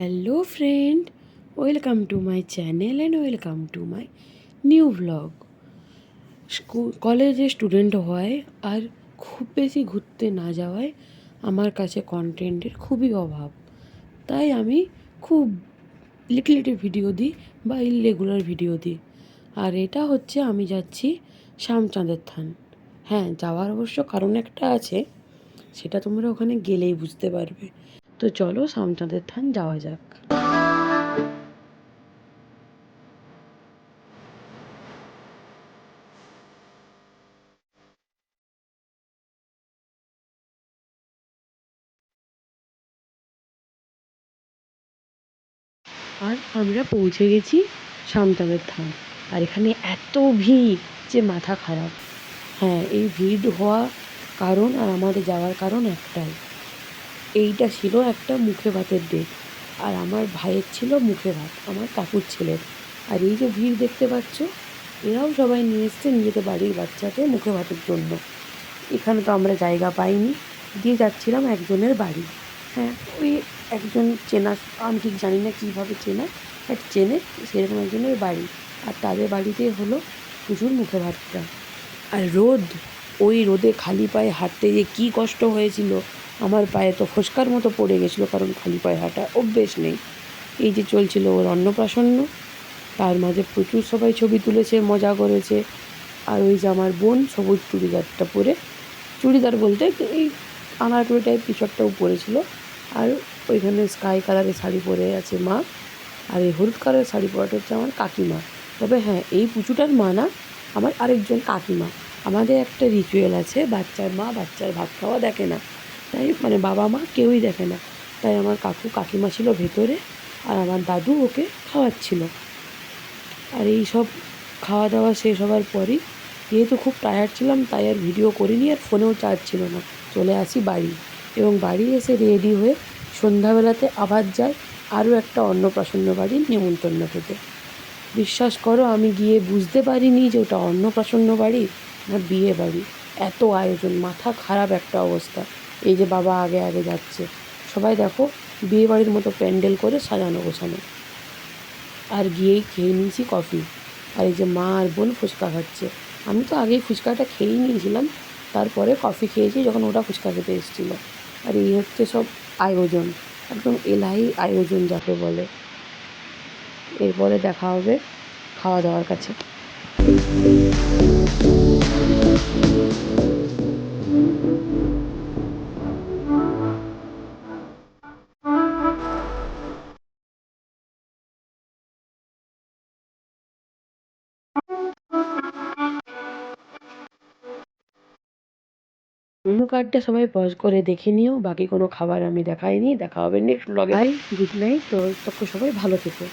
Hello friend welcome to my channel and welcome to my new school কলেজে student হয় আর খুব বেশি ঘুরতে না যাওয়ায় আমার কাছে কন্টেন্টের খুবই অভাব। তাই আমি খুব লিটল লিটল ভিডিও দিই বা ইররেগুলার ভিডিও দিই। আর এটা হচ্ছে আমি যাচ্ছি শ্যামচাঁদের থান। হ্যাঁ যাওয়ার অবশ্য কারণ একটা আছে, সেটা তোমরা ওখানে গেলেই বুঝতে পারবে। তো চলো শ্যামচাঁদের থান, যাওয়া যাক। আর আমরা পৌঁছে গেছি শ্যামচাঁদের থান। আর এখানে এত ভিড় যে মাথা খারাপ। হ্যাঁ এই ভিড় হওয়া কারণ আর আমাদের যাওয়ার কারণ একটাই। এইটা ছিল একটা মুখে ভাতের ডেট আর আমার ভাইয়ের ছিল মুখে ভাত, আমার কাকুর ছেলের। আর এই যে ভিড় দেখতে পাচ্ছ, এরাও সবাই নিয়ে এসছে নিজেদের বাড়ির বাচ্চাকে মুখে ভাতের জন্য। এখানে তো আমরা জায়গা পাইনি, দিয়ে যাচ্ছিলাম একজনের বাড়ি। হ্যাঁ ওই একজন চেনা, আমি ঠিক জানি না কীভাবে চেনা বাট চেনে সেরকম একজনের বাড়ি। আর তাদের বাড়িতে হলো প্রচুর মুখে ভাতটা। আর রোদ, ওই রোদে খালি পায়ে হাঁটতে যে কী কষ্ট হয়েছিল। আমার পায়ে তো ফোসকার মতো পড়ে গেছিল, কারণ খালি পায়ে হাঁটা অভ্যেস নেই। এই যে চলছিল ওর অন্নপ্রাশন্ন তার মাঝে প্রচুর সবাই ছবি তুলেছে, মজা করেছে। আর ওই যে আমার বোন সবুজ চুড়িদারটা পরে, চুড়িদার বলতে এই আনারকলি টাইপ কিছু একটাও উপরে ছিল আর ওইখানে স্কাই কালারের শাড়ি পরে আছে মা, আর এই হলুদ কালারের শাড়ি পরাটা হচ্ছে আমার কাকিমা। তবে হ্যাঁ এই পুচুটার মা না, আমার আরেকজন কাকিমা। আমাদের একটা রিচুয়াল আছে, বাচ্চার মা বাচ্চার ভাত খাওয়া দেখে না। তাই মানে বাবা মা কেউই দেখে না। তাই আমার কাকু কাকিমা ছিল ভেতরে আর আমার দাদু ওকে খাওয়াচ্ছিল। আর এই সব খাওয়া দাওয়া শেষ হওয়ার পরই যেহেতু খুব টায়ার্ড ছিলাম, তাই আর ভিডিও করিনি আর ফোনেও চার্জ ছিল না। চলে আসি বাড়ি এবং বাড়ি এসে রেডি হয়ে সন্ধ্যাবেলাতে আবার যাই আরও একটা অন্নপ্রাশন্ন বাড়ির নিমন্ত্রণ খেতে বিশ্বাস করো, আমি গিয়ে বুঝতে পারিনি যে ওটা অন্নপ্রাশন্ন বাড়ি না বিয়ে বাড়ি। এত আয়োজন, মাথা খারাপ একটা অবস্থা। এই যে বাবা আগে আগে যাচ্ছে। সবাই দেখো বিয়ে বাড়ির মতো প্যান্ডেল করে সাজানো গোছানো। আর গিয়েই খেয়ে নিয়েছি কফি। আর এই যে মা আর বোন ফুচকা খাচ্ছে। আমি তো আগেই ফুচকাটা খেয়েই নিয়েছিলাম। তারপরে কফি খেয়েছি যখন ওটা ফুচকা খেতে এসেছিল। আর এই হচ্ছে সব আয়োজন। একদম এলাহি আয়োজন যাকে বলে। এরপরে দেখা হবে খাওয়া দাওয়ার কাছে। মেনু কার্ডটা সবাই পজ করে দেখে নিও। বাকি কোনো খাবার আমি দেখাইনি। দেখা হবে নেক্সট ব্লগে বাই গুড নাইট তো তখন সবাই ভালো থেকো।